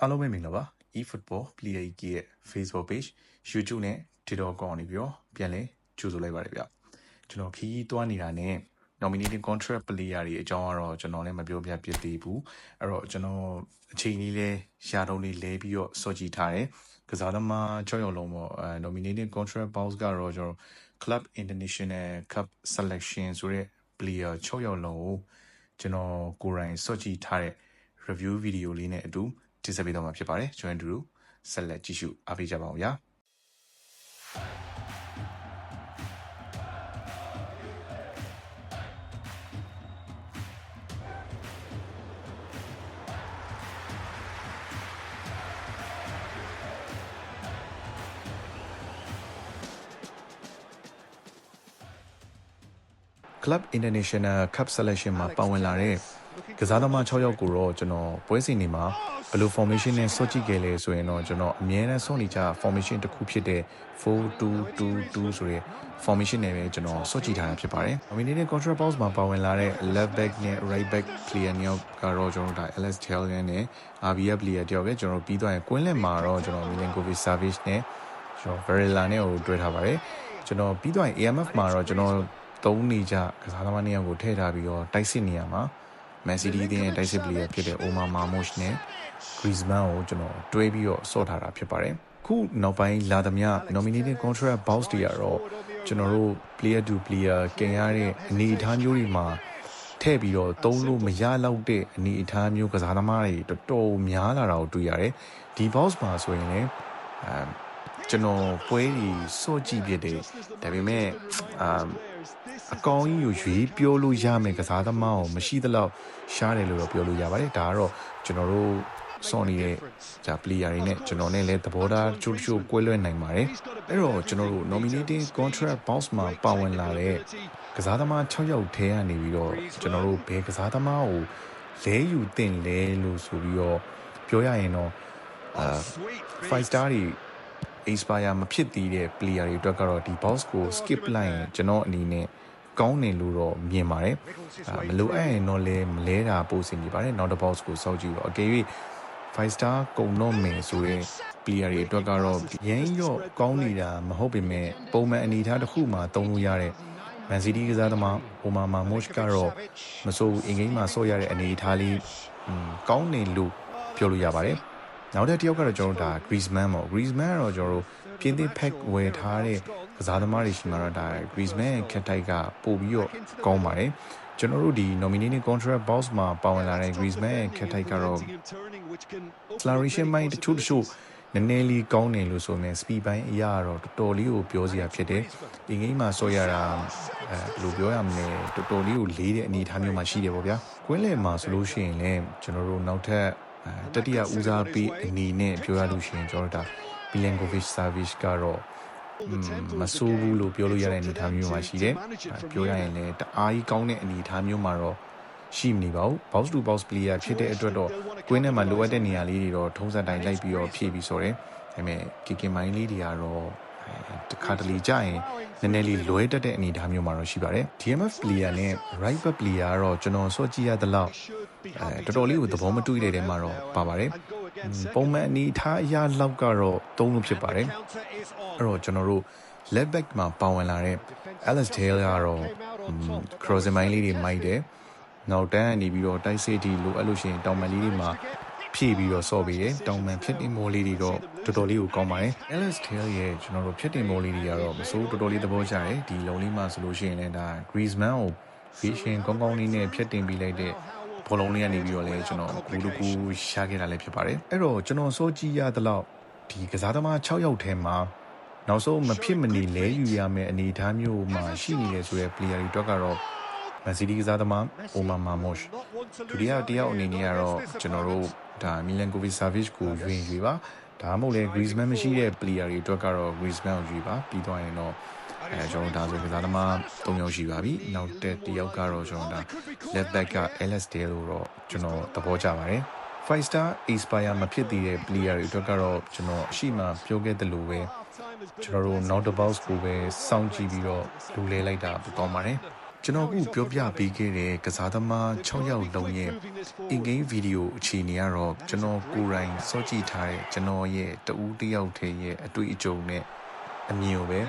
အားလုံးပဲမင်္ဂလာပါ eFootball Player EK ရဲ့ Facebook page YouTube နဲ့ TikTok အကောင့်နေပြီးတော့ပြန်လဲကြိုဆိုလိုက်ပါတယ်ဗျကျွန်တော်ခီးသွားနေတာနဲ့ nominating contract player တွေအကြောင်းကတော့ကျွန်တော်လည်းမပြောပြပြသေးဘူးအဲ့တော့ကျွန်တော်အချိန်ကြီးလဲရှားတုံးလေးလဲပြီးတော့စော့ကြည့်ထားတယ်ကစားသမား6ယောက်လုံးပေါ့အဲ nominating contract box ကတော့ကျွန်တော် Club International Cup Selection ဆိုတဲ့ player 6ယောက်လုံးကိုကျွန်တော်ကိုယ်တိုင်စော့ကြည့်ထားတဲ့ review video လေးနဲ့အတူ တင်ဆက်ပေးတော့မှာဖြစ်ပါတယ်ကျွန်တော်တို့ဆက်လက်ကြည့်ရှုအားပေးကြပါဦးဗျာ Club International Cup Selection မှာပါဝင်လာတဲ့ကစားသမား6ယောက်ကိုတော့ကျွန်တော်ပွဲစဉ်တွေမှာ ဘယ်လို formation နဲ့စော့ကြည့်ခဲ့လဲဆိုရင်တော့ကျွန်တော်အမြဲတမ်းစောင့်နေကြ formation တစ်ခုဖြစ်တဲ့4-2-2-2ဆိုတဲ့ formation နဲ့ပဲကျွန်တော်စော့ကြည့်ထားတာဖြစ်ပါတယ်။ Nominated Contract Box မှာပါဝင်လာတဲ့ left back နဲ့ right back player နှစ်ယောက်ကတော့ကျွန်တော်တို့ဒါ Alex Tellin နဲ့ RBF player တယောက်ပဲကျွန်တော်ပြီးသွားရင်ကွင်းလင်မှာတော့ကျွန်တော် Milinkovic Savic နဲ့ကျွန်တော် Varela နဲ့ကိုတွဲထားပါတယ်။ကျွန်တော်ပြီးသွားရင် AMF မှာတော့ကျွန်တော်သုံးနေကြကစားသမားနှစ်ယောက်ကိုထည့်ထားပြီးတော့တိုက်စစ်နေရမှာ Man City အသင်းရဲ့တိုက်စစ်ပလေယာဖြစ်တဲ့ Omar Marmoush နဲ့ Griezmann ကိုကျွန်တော်တွဲပြီးတော့ဆော့ထားတာဖြစ်ပါတယ်။ခုနောက်ပိုင်းလာသမျှ nominated contract box တွေကတော့ကျွန်တော်တို့ player to player ကန်ရတဲ့အနေအထားမျိုးတွေမှာထည့်ပြီးတော့သုံးလို့မရတော့တဲ့အနေအထားမျိုးကစားသမားတွေတော်တော်များလာတာကိုတွေ့ရတယ်။ဒီ box မှာဆိုရင်လည်းအဲကျွန်တော်ပွဲတွေစော့ကြည့်ဖြစ်တယ်။ဒါပေမဲ့အာ အကောင်ကြီးကိုရွေးပြောလို့ရမယ်ကစားသမားကိုမရှိသလောက်ရှားတယ်လို့တော့ပြောလို့ရပါတယ်ဒါကတော့ကျွန်တော်တို့စောင့်နေတဲ့ဂျာ player တွေနဲ့ကျွန်တော်နဲ့လည်းသဘောထားချိုးချိုးကွဲလွဲနိုင်ပါတယ်အဲ့တော့ကျွန်တော်တို့ nominating contract box မှာပါဝင်လာတဲ့ကစားသမား6ယောက်ထဲကနေပြီးတော့ကျွန်တော်တို့ဘယ်ကစားသမားကိုလဲယူတင်လဲလို့ဆိုပြီးတော့ပြောရရင်တော့အာ5 star တွေ expire မဖြစ်သေးတဲ့ player တွေအတွက်ကတော့ဒီ box ကို skip လိုက်ရင်ကျွန်တော်အနေနဲ့ ကောင်းတယ်လို့တော့မြင်ပါတယ်မလိုအပ်ရင်တော့လဲမလဲတာပို့စင်ပြပါတယ်နောက်တစ် box ကိုစောက်ကြည့်တော့အကယ်၍5 star ကုံတော့မယ်ဆိုတဲ့ player တွေအတွက်ကတော့ရမ်းရော့ကောင်းနေတာမဟုတ်ပေမဲ့ပုံမှန်အနေအထားတစ်ခုမှာသုံးလို့ရတဲ့ Man City ကစားသမား Omar Marmoush ကတော့မဆိုးအင်္ဂိမ်းမှာဆော့ရတဲ့အနေအထားလေးကောင်းနေလို့ပြောလို့ရပါတယ်နောက်တစ်တယောက်ကတော့ကျွန်တော်တို့ဒါ Griezmann ပေါ့ Griezmann ကတော့ကျွန်တော်တို့ ပြင်းသစ် pack ဝယ်ထားတဲ့ကစားသမားတွေရှိမှာတော့ဒါ Griezmann ခက်တိုက်ကပို့ပြီးတော့ကောင်းပါတယ်ကျွန်တော်တို့ဒီ nominating contract box မှာပါဝင်လာတဲ့ Griezmann ခက်တိုက်ကတော့ acceleration ပိုင်းတချို့တချို့နည်းနည်းလေးကောင်းတယ်လို့ဆိုရင် speed ပိုင်းအရာတော့တော်တော်လေးကိုပြောစရာဖြစ်တယ်။ဒီဂိမ်းမှာဆော့ရတာအဲဘယ်လိုပြောရမလဲတော်တော်လေးကိုလေးတဲ့အနေအထားမျိုးမှာရှိတယ်ပေါ့ဗျာ။ကွင်းလယ်မှာဆိုလို့ရှိရင်လည်းကျွန်တော်တို့နောက်ထပ်တတိယဦးစားပေးအနေနဲ့ပြောရလို့ရှိရင်ကျွန်တော်တို့ဒါ Milenkovic Savic ကတော့မဆိုးဘူးလို့ပြောလို့ရတဲ့အနေအထားမျိုးမှာရှိတယ်။ပြောရရင်လည်းတအားကြီးကောင်းတဲ့အနေအထားမျိုးမှာတော့ရှိမနေပါဘူး box to box player ဖြစ်တဲ့အတွက်တော့ကွင်းထဲမှာလိုအပ်တဲ့နေရာလေးတွေတော့ထုံးစံတိုင်းလိုက်ပြီးတော့ဖြည့်ပြီးဆိုတယ်ဒါပေမဲ့ကီကင်မိုင်းလေးတွေကတော့တခါတလေကြာရင်နည်းနည်းလေးလွဲတတ်တဲ့အနေအထားမျိုးမှာတော့ရှိပါတယ် DMF player နဲ့ right back player ကတော့ကျွန်တော်စောကြည့်ရသလောက်အဲတော်တော်လေးကိုသဘောမတူတဲ့တဲမှာတော့ပါပါတယ် ပုံမှန်အနေအထားအရာလောက်ကတော့သုံးလို့ဖြစ်ပါတယ်အဲ့တော့ကျွန်တော်တို့ left back မှာပါဝင်လာတဲ့ Alex Taylor ကတော့ crossing line လေးတွေမိုက်တယ်နောက်တန်းကနေပြီးတော့တိုက်စစ်တီလိုအပ်လို့ရှိရင်တောင်ပန်လေးတွေမှာဖြည့်ပြီးတော့ဆော့ပေးတယ်တောင်ပန်ဖြစ်တင်မိုးလေးတွေတော့တော်တော်လေးကိုကောင်းပါတယ် Alex Taylor ရဲ့ကျွန်တော်တို့ဖြစ်တင်မိုးလေးတွေကတော့မစိုးတော်တော်လေးသဘောကျတယ်ဒီလုံလေးမှာဆိုလို့ရှိရင်လည်းဒါ Griezmann ကို vision ကောင်းကောင်းလေးနဲ့ဖြစ်တင်ပြီးလိုက်တဲ့ ဘောလုံးလေးကနေပြီးတော့လည်းကျွန်တော်ဂူတကူရှားခဲ့တာလည်းဖြစ်ပါတယ်အဲ့တော့ကျွန်တော်စောကြည့်ရသလောက်ဒီကစားသမား6ယောက်ထဲမှာနောက်ဆုံးမဖြစ်မနေလဲယူရမယ့်အနေအထားမျိုးမှာရှိနေတယ်ဆိုရဲ player တွေတော့ကတော့မန်စီးတီးကစားသမားအိုမာမာမော့ရှ်ဒုတိယတယောက်အနေနဲ့ကတော့ကျွန်တော်တို့ဒါမီလန်ကိုဗီဆာဗစ်ကိုရွေးရွေးပါဒါမှမဟုတ်လေ Griezmann မရှိတဲ့ player တွေအတွက်ကတော့ Griezmann ကိုရွေးပါပြီးသွားရင်တော့ အဲကျွန်တော်ဒါဆိုကစားသမား၃ယောက်ရှိပါပြီနောက်တဲ့တယောက်ကတော့ကျွန်တော်ဒါ left back က Alex Dale လို့တော့ကျွန်တော်သဘောကျပါတယ်5 star expire မဖြစ်သေးတဲ့ player တွေအတွက်ကတော့ကျွန်တော်အရှိမပြောခဲ့သလိုပဲကျွန်တော်တို့ not the box ကိုပဲစောင့်ကြည့်ပြီးတော့လူလဲလိုက်တာပိုကောင်းပါတယ်ကျွန်တော်အခုပြောပြပေးခဲ့တဲ့ကစားသမား6ယောက်လုံးရဲ့ in game video အခြေအနေကတော့ကျွန်တော်ကိုယ်တိုင်စောကြည့်ထားတဲ့ကျွန်တော်ရဲ့တဦးတစ်ယောက်ထဲရဲ့အတွေ့အကြုံနဲ့ အမြင်ကိုပဲ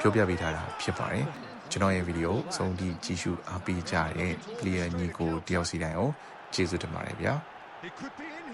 ပြောပြပေးထားတာဖြစ်ပါတယ်ကျွန်တော်ရဲ့ဗီဒီယိုအဆုံးထိကြည့်ရှုအားပေးကြတဲ့ player ညီကိုတယောက်စီတိုင်းကိုကျေးဇူးတင်ပါတယ်ဗျာ It could be in